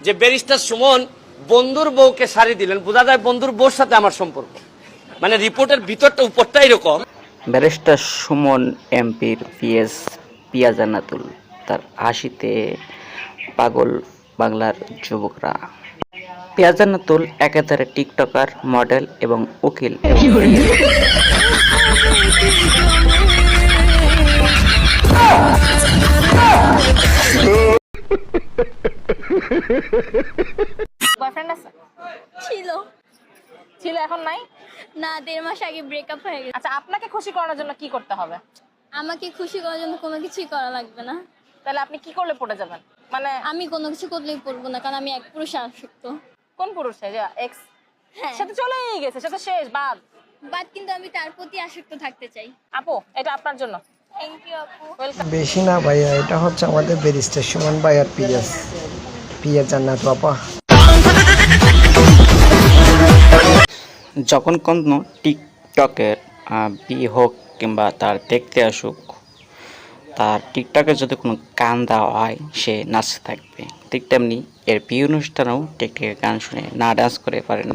যে ব্যারিস্টার সুমন বন্ধুর বউকে শাড়ি দিলেন বোঝা যায় বন্ধুর বউর সাথে আমার সম্পর্ক। মানে রিপোর্টের ভিতরটা উপরটা এরকম। ব্যারিস্টার সুমন এমপির পিএস পিয়াজানাতুল তার হাসিতে পাগল বাংলার যুবকরা। পিয়াজানাতুল একাধারে টিকটকার মডেল এবং উকিল। বয়ফ্রেন্ড আছে? ছিল। ছিল এখন নাই? না দেড় মাস আগে ব্রেকআপ হয়ে গেছে। আচ্ছা আপনাকে খুশি করানোর জন্য কি করতে হবে? আমাকে খুশি করার জন্য কোনো কিছুই করা লাগবে না। তাহলে আপনি কি করলে পড়ে যাবেন? মানে আমি কোনো কিছু করলেই পড়ব না কারণ আমি এক পুরুষ আসক্ত। কোন পুরুষ যে এক্স হ্যাঁ। সে তো চলেই গেছে সে তো শেষ বাদ। বাট কিন্তু আমি তার প্রতি আসক্ত থাকতে চাই। আপু এটা আপনার জন্য। থ্যাংক ইউ আপু। বেশি না ভাইয়া এটা হচ্ছে আমাদের ব্যারিস্টার সুমন ভাই আর পিএস জান্নাত বাবা। যখন কোনো টিকটকের বিয়ে হোক কিংবা তার দেখতে আসুক, তার টিকটকে যদি কোনো গান দেওয়া হয়, সে নাচতে থাকবে। ঠিক তেমনি এর বিয়ে অনুষ্ঠানেও টিকটকের গান শুনে না ডান্স করে পারে না।